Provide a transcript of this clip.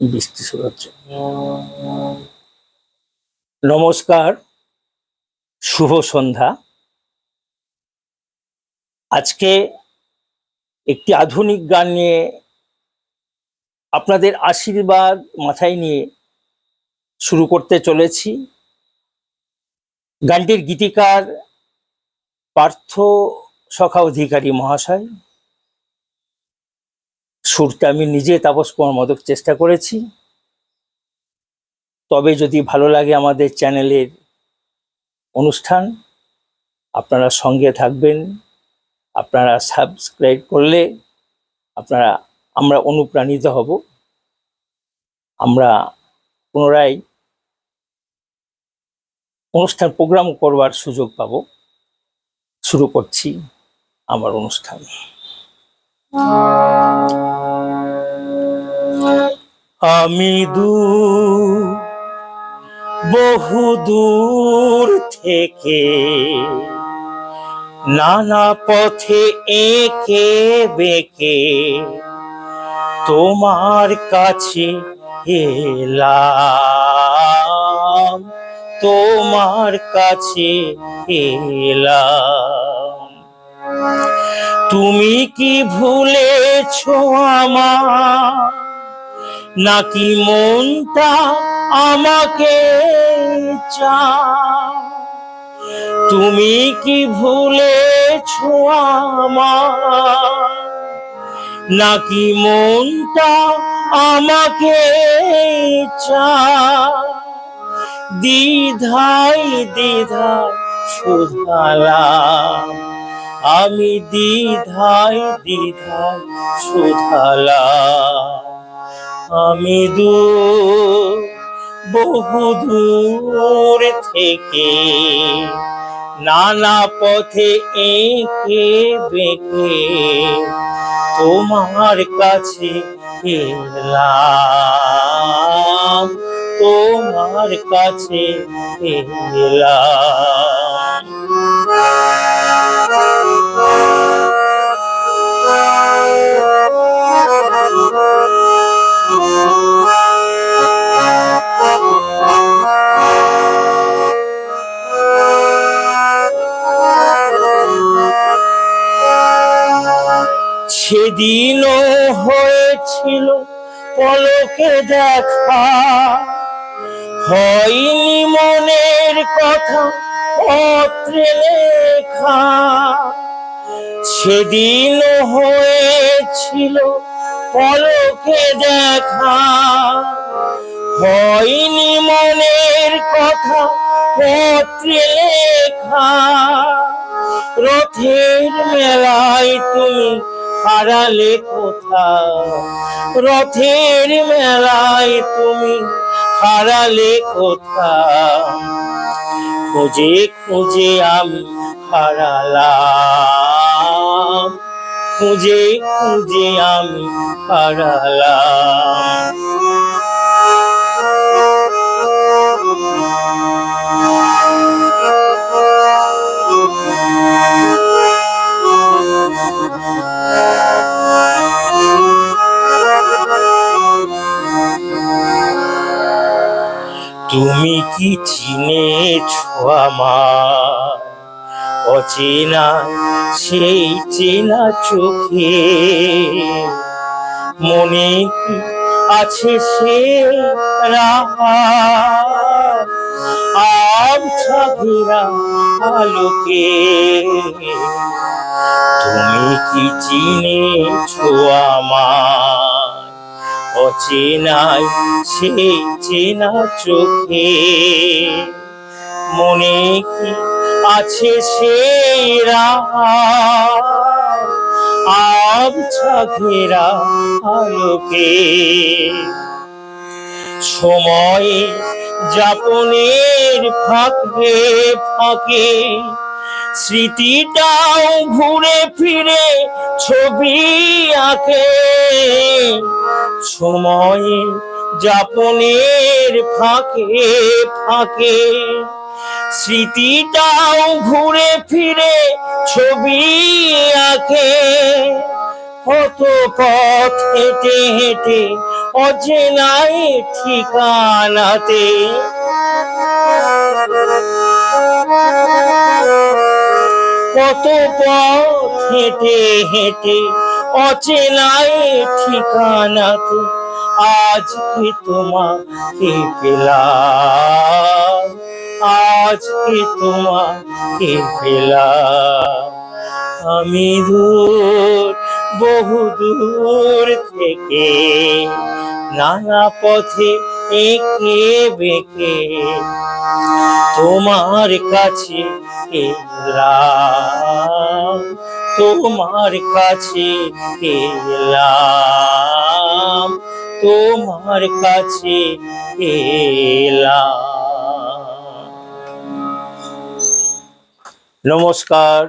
বৃষ্টি শুরু হচ্ছে। নমস্কার, শুভ সন্ধ্যা। আজকে একটি আধুনিক গান নিয়ে আপনাদের আশীর্বাদ মাথায় নিয়ে শুরু করতে চলেছি। গানটির গীতিকার পার্থ সখা অধিকারী মহাশয়। সুরটা আমি নিজে তাপস কুমার মদক চেষ্টা করেছি। তবে যদি ভালো লাগে আমাদের চ্যানেলের অনুষ্ঠান, আপনারা সঙ্গে থাকবেন। আপনারা সাবস্ক্রাইব করলে আপনারা, আমরা অনুপ্রাণিত হব। আমরা পুনরায় অনুষ্ঠান প্রোগ্রাম করবার সুযোগ পাব। শুরু করছি আমার অনুষ্ঠান। আমি দূর, বহু দূর থেকে নানা পথে একে বেঁকে তোমার কাছে এলাম, তোমার কাছে এলাম। তুমি কি ভুলেছ আমার নাকি মনটা আমাকে চা তুমি কি ভুলেছ আমার নাকি মনটা আমাকে চায়? দ্বিধাই দ্বিধায় শুধালাম আমি দ্বিধায় দ্বিধায় শুধালাম আমি দু বহু দূর থেকে নানা পথে একে বেঁকে তোমার কাছে এলাম, তোমার কাছে এলাম। সেদিনও হয়েছিল পলকে দেখা। হয়নি মনের কথা, পত্রে লেখা। সেদিনও হয়েছিল পলকে দেখা। হয়নি মনের কথা, পত্রে লেখা। রথের মেলায় তুমি হারালে কোথাও রথের মেলায় তুমি হারালে কোথাও খুঁজে খুঁজে আমি হারালাম। খুঁজে খুঁজে আমি হারালাম। তুমি কি চিনেছ আমার অচেনা, সেই চেনা চোখে। মনে কি আছে সে ঘেরা আলোকে। তুমি কি চিনেছ আমার অচেনাই সেই চেনা চোখে। মনে কি আছে সেই আবছা ঘেরা আলোকে। সময়ে যাপনের ফাঁকে ফাঁকে স্মৃতিটাও ঘুরে ফিরে ছবি আঁকে। সময়ে যাপনের ফাঁকে ফাঁকে স্মৃতিটাও ঘুরে ফিরে ছবি আঁকে। কত পথ হেঁটে হেঁটে অচেনাই ঠিকানাতে কত পথ হেঁটে হেঁটে অচেনাই ঠিকানাতে আজকে তোমাকে পেলাম? আজকে তোমাকে পেলাম? আমি দূর, বহু দূর থেকে নানা পথে এঁকে বেঁকে তোমার কাছে এলাম। তোমার কাছে এলাম তোমার কাছে এলাম। নমস্কার।